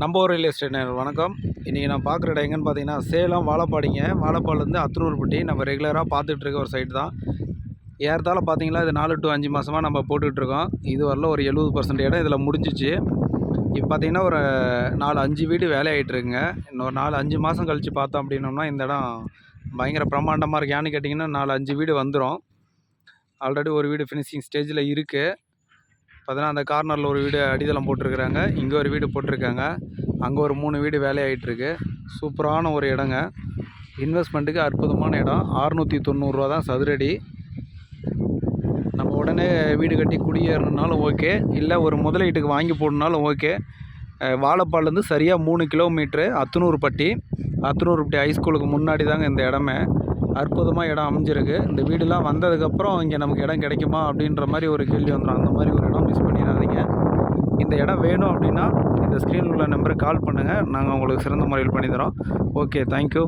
நம்ம ஒரு real estate வணக்கம். இன்றைக்கி நான் பார்க்குற இடம் எங்கன்னு பார்த்தீங்கன்னா சேலம் வாழப்பாடிங்க. வாழப்பாடிலேருந்து அத்ரூர்பட்டி. நம்ம ரெகுலராக பார்த்துட்டு இருக்க ஒரு சைட் தான். ஏறத்தாழ பார்த்தீங்களா இது நாலு டு அஞ்சு மாதமாக நம்ம போட்டுட்ருக்கோம் இது வரல ஒரு எழுபது பர்சன்ட் இடம் இதில் முடிஞ்சிச்சு. இப்போ பார்த்தீங்கன்னா ஒரு நாலு அஞ்சு வீடு வேலை இன்னொரு நாலு அஞ்சு மாதம் கழித்து பார்த்தோம் அப்படின்னோம்னா இந்த இடம் பயங்கர பிரம்மாண்டமாக இருக்கு. ஏன்னு கேட்டிங்கன்னா நாலு அஞ்சு வீடு வந்துடும் ஆல்ரெடி ஒரு வீடு ஃபினிஷிங் ஸ்டேஜில் இருக்குது பார்த்தீங்கன்னா அந்த கார்னரில் ஒரு வீடு அடித்தளம் போட்டிருக்கிறாங்க. இங்கே ஒரு வீடு போட்டிருக்காங்க. அங்கே ஒரு மூணு வீடு வேலையாகிட்டுருக்கு சூப்பரான ஒரு இடங்க. இன்வெஸ்ட்மெண்ட்டுக்கு அற்புதமான இடம். அறுநூற்றி தொண்ணூறுரூவா தான் சதுரடி. நம்ம உடனே வீடு கட்டி குடியேறணுனாலும் ஓகே. இல்லை ஒரு முதலீட்டுக்கு வாங்கி போடணுனாலும் ஓகே. வாழைப்பாலேருந்து சரியாக மூணு கிலோமீட்ரு அத்தனூர்பட்டி அத்தனூர்பட்டி ஹைஸ்கூலுக்கு முன்னாடி தாங்க இந்த இடமே. அற்புதமாக இடம் அமைஞ்சிருக்கு. இந்த வீடுலாம் வந்ததுக்கப்புறம் இங்கே நமக்கு இடம் கிடைக்குமா அப்படின்ற மாதிரி ஒரு கேள்வி வந்துடும் அந்த மாதிரி ஒரு இடம் மிஸ் பண்ணிடாதீங்க. இந்த இடம் வேணும் அப்படின்னா இந்த ஸ்க்ரீனில் உள்ள நம்பருக்கு கால் பண்ணுங்கள் நாங்கள் உங்களுக்கு சிறந்த முறையில் பண்ணித்தரோம் ஓகே தேங்க்யூ